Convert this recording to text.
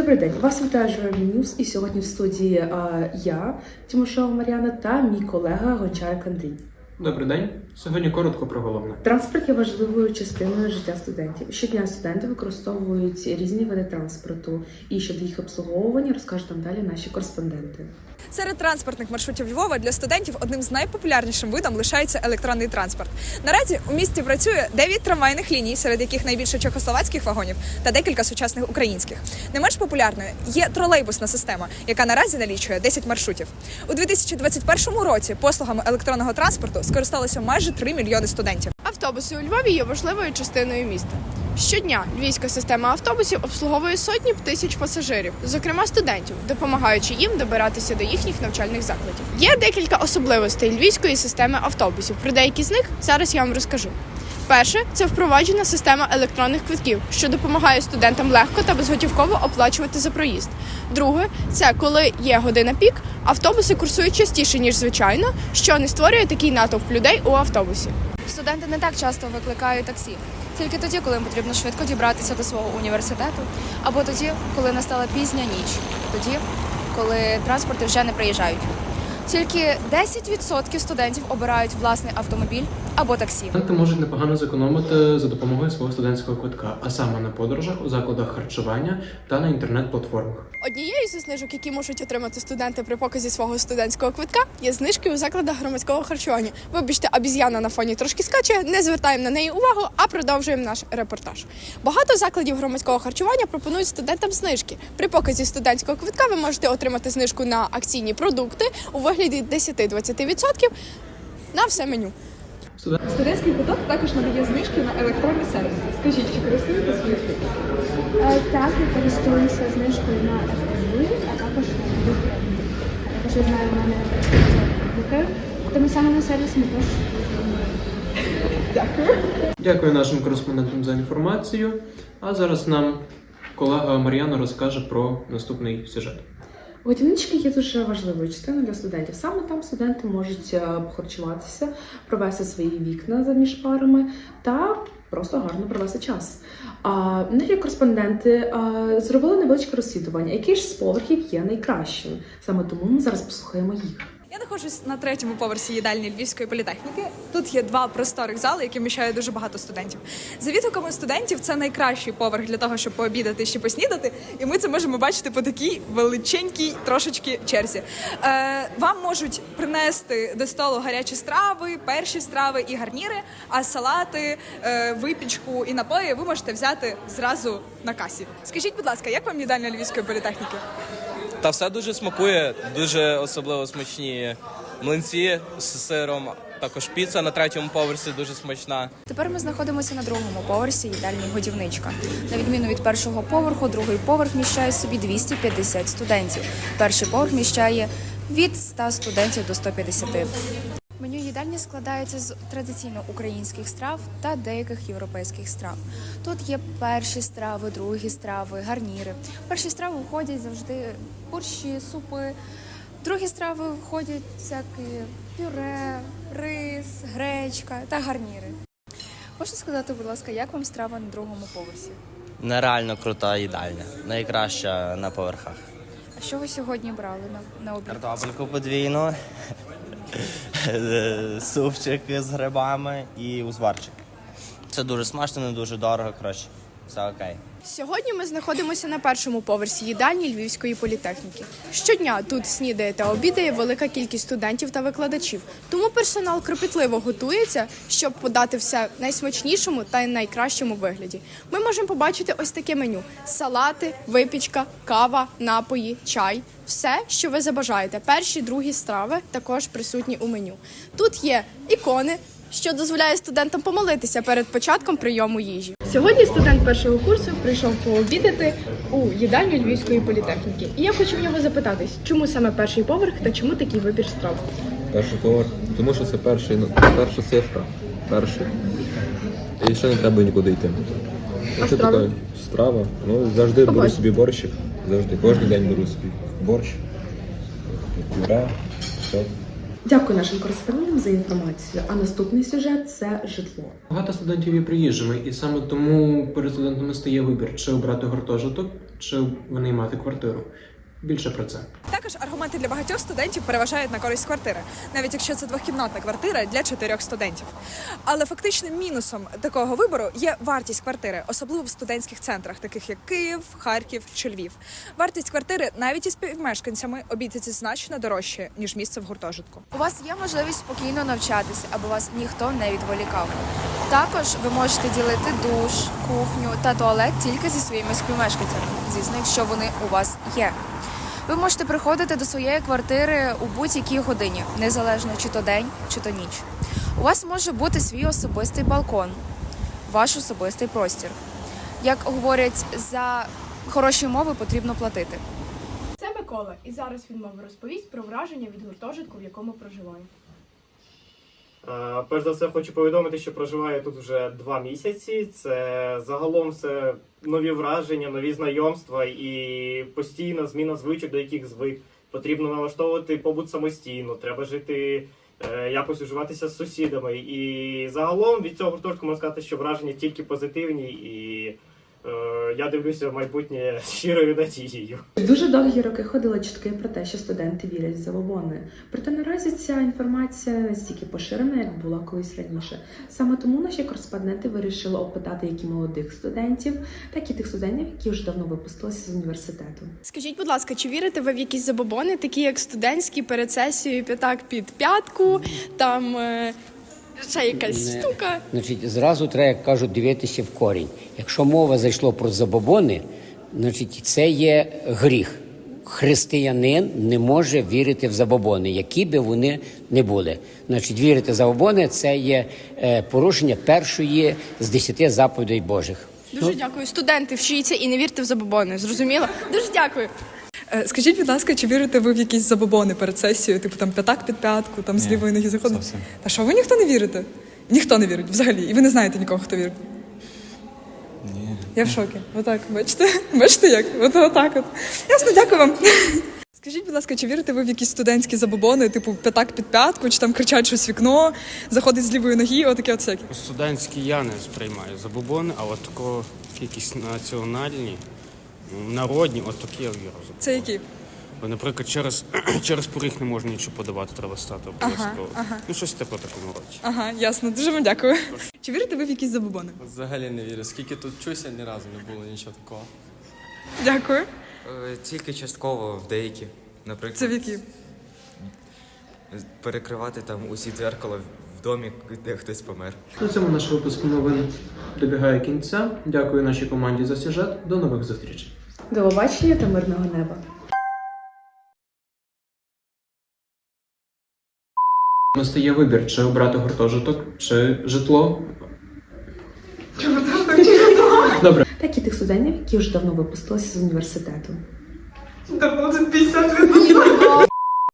Добрий день, вас вітає Журавлі Ньюс. І сьогодні в студії а, я, Тимошова Мар'яна, та мій колега Гончарик Андрій. Добрий день. Сьогодні коротко про головне. Транспорт є важливою частиною життя студентів. Щодня студенти використовують різні види транспорту, і щодо їх обслуговування розкажуть нам далі наші кореспонденти. Серед транспортних маршрутів Львова для студентів одним з найпопулярнішим видом лишається електронний транспорт. Наразі у місті працює 9 трамвайних ліній, серед яких найбільше чехословацьких вагонів та декілька сучасних українських. Не менш популярною є тролейбусна система, яка наразі налічує 10 маршрутів. У 2021 році послугами електронного транспорту скористалося майже 3 мільйони студентів. Автобуси у Львові є важливою частиною міста. Щодня львівська система автобусів обслуговує сотні тисяч пасажирів, зокрема студентів, допомагаючи їм добиратися до їхніх навчальних закладів. Є декілька особливостей львівської системи автобусів. Про деякі з них зараз я вам розкажу. Перше це впроваджена система електронних квитків, що допомагає студентам легко та безготівково оплачувати за проїзд. Друге, це коли є година пік, автобуси курсують частіше ніж звичайно, що не створює такий натовп людей у автобусі. Студенти не так часто викликають таксі, тільки тоді, коли їм потрібно швидко дібратися до свого університету, або тоді, коли настала пізня ніч, тоді, коли транспорти вже не приїжджають. Тільки 10% студентів обирають власний автомобіль або таксі. Студенти можуть непогано зекономити за допомогою свого студентського квитка, а саме на подорожах, у закладах харчування та на інтернет-платформах. Однією зі знижок, які можуть отримати студенти при показі свого студентського квитка, є знижки у закладах громадського харчування. Вибачте, обіз'яна на фоні трошки скаче, не звертаємо на неї увагу, а продовжуємо наш репортаж. Багато закладів громадського харчування пропонують студентам знижки. При показі студентського квитка ви можете отримати знижку на акційні продукти у вигляді 10-20% на все меню. Студентський квиток також надає знижки на електронні сервіси. Скажіть, чи користуєтесь знижкою? Е, Так, я користуюся знижкою на FSB, а також на. Також я знаю, в мене Букер. Тому саме на сервіс ми теж Дякую нашим кореспондентам за інформацію. А зараз нам колега Мар'яна розкаже про наступний сюжет. Годівнички є дуже важливою частиною для студентів. Саме там студенти можуть е, похарчуватися, провести свої вікна за між парами та просто гарно провести час. А наші кореспонденти е, зробили невеличке розслідування, який ж з поверхів є найкращим. Саме тому ми зараз послухаємо їх. Я знаходжусь на третьому поверсі їдальні Львівської політехніки. Тут є два просторих зали, які вміщають дуже багато студентів. За відгуками студентів, це найкращий поверх для того, щоб пообідати чи поснідати. І ми це можемо бачити по такій величенькій трошечки черзі. Е, вам можуть принести до столу гарячі страви, перші страви і гарніри, а салати, е, випічку і напої ви можете взяти зразу на касі. Скажіть, будь ласка, як вам їдальня Львівської політехніки? Та все дуже смакує, дуже особливо смачні млинці з сиром. Також піца на третьому поверсі дуже смачна. Тепер ми знаходимося на другому поверсі їдальні годівничка. На відміну від першого поверху, другий поверх міщає собі 250 студентів. Перший поверх міщає від 100 студентів до 150. Меню їдальні складається з традиційно українських страв та деяких європейських страв. Тут є перші страви, другі страви, гарніри. Перші страви входять завжди борщі, супи. Другі страви входять всякі пюре, рис, гречка та гарніри. Можете сказати, будь ласка, як вам страва на другому поверсі? Нереально крута їдальня, найкраща на поверхах. А що ви сьогодні брали на, на обід? Картопельку подвійну, супчик з грибами і узварчик. Це дуже смачно, не дуже дорого, коротше. Все окей. Сьогодні ми знаходимося на першому поверсі їдальні Львівської політехніки. Щодня тут снідає та обідає велика кількість студентів та викладачів. Тому персонал кропітливо готується, щоб подати все в найсмачнішому та найкращому вигляді. Ми можемо побачити ось таке меню: салати, випічка, кава, напої, чай. Все, що ви забажаєте. Перші, другі страви також присутні у меню. Тут є ікони. Що дозволяє студентам помолитися перед початком прийому їжі. Сьогодні студент першого курсу прийшов пообідати у їдальню Львівської політехніки. І я хочу в нього запитатись, чому саме перший поверх та чому такий вибір страв? Перший поверх, тому що це перший, ну, перша цифра. Перший. І ще не треба нікуди йти. Якщо страви? така страва, ну завжди беру собі борщик. Завжди, кожен день беру собі борщ, пюре, все. Дякую нашим кореспондентам за інформацію. А наступний сюжет це житло. Багато студентів є приїжджими, і саме тому перед студентами стає вибір, чи обрати гуртожиток чи винаймати квартиру. Більше про це. Також аргументи для багатьох студентів переважають на користь квартири, навіть якщо це двохкімнатна квартира для чотирьох студентів. Але фактичним мінусом такого вибору є вартість квартири, особливо в студентських центрах, таких як Київ, Харків чи Львів. Вартість квартири навіть із співмешканцями обійдеться значно дорожче ніж місце в гуртожитку. У вас є можливість спокійно навчатися, аби вас ніхто не відволікав. Також ви можете ділити душ, кухню та туалет тільки зі своїми співмешканцями, звісно, якщо вони у вас є. Ви можете приходити до своєї квартири у будь-якій годині, незалежно чи то день, чи то ніч. У вас може бути свій особистий балкон, ваш особистий простір. Як говорять, за хороші умови потрібно платити. Це Микола, і зараз він вам розповість про враження від гуртожитку, в якому проживає. Перш за все, хочу повідомити, що проживаю тут вже два місяці. Це загалом все нові враження, нові знайомства і постійна зміна звичок, до яких звик. Потрібно налаштовувати побут самостійно, треба жити, е, якось уживатися з сусідами. І загалом від цього гуртожитку можна сказати, що враження тільки позитивні, і я дивлюся в майбутнє з щирою надією. Дуже довгі роки ходили чутки про те, що студенти вірять в забобони. Проте наразі ця інформація не настільки поширена, як була колись раніше. Саме тому наші кореспонденти вирішили опитати як і молодих студентів, так і тих студентів, які вже давно випустилися з університету. Скажіть, будь ласка, чи вірите ви в якісь забобони, такі як студентські перед сесією п'ятак під п'ятку, там е, ще якась Не. штука? Значить, зразу треба, як кажуть, дивитися в корінь. Якщо мова зайшла про забобони, значить це є гріх. Християнин не може вірити в забобони, які би вони не були. Значить, вірити в забобони це є е, порушення першої з десяти заповідей Божих. Дуже дякую. Студенти, вчіться і не вірте в забобони. Зрозуміло? Дуже дякую. Е, Скажіть, будь ласка, чи вірите ви в якісь забобони перед сесією, типу там п'ятак під п'ятку, там з лівої ноги заходить? Та що ви ніхто не вірите? Ніхто не вірить взагалі, і ви не знаєте нікого, хто вірить. Ні. Я в шокі. Отак, бачите? Бачите як? От отак от. Ясно, дякую вам. Скажіть, будь ласка, чи вірите ви в якісь студентські забобони, типу п'ятак під п'ятку, чи там кричать щось в вікно, заходить з лівої ноги, отаке от всяке? Студентські я не сприймаю забобони, а от такого якісь національні, народні, от такі я вірю. Це які? Бо, наприклад, через, через поріг не можна нічого подавати, треба стати обов'язково. ага. Ну, щось таке такому роді. Ага, ясно, дуже вам дякую. Чи вірите ви в якісь забобони? Взагалі не вірю. Скільки тут вчуся, ні разу не було нічого такого. Дякую. Тільки частково в деякі. Наприклад, Це в які? перекривати там усі дзеркала в домі, де хтось помер. На цьому наш випуск новин добігає кінця. Дякую нашій команді за сюжет. До нових зустрічей. До побачення та мирного неба. Настає вибір, чи обрати гуртожиток, чи житло. Добре. Так і тих студентів, які вже давно випустилися з університету.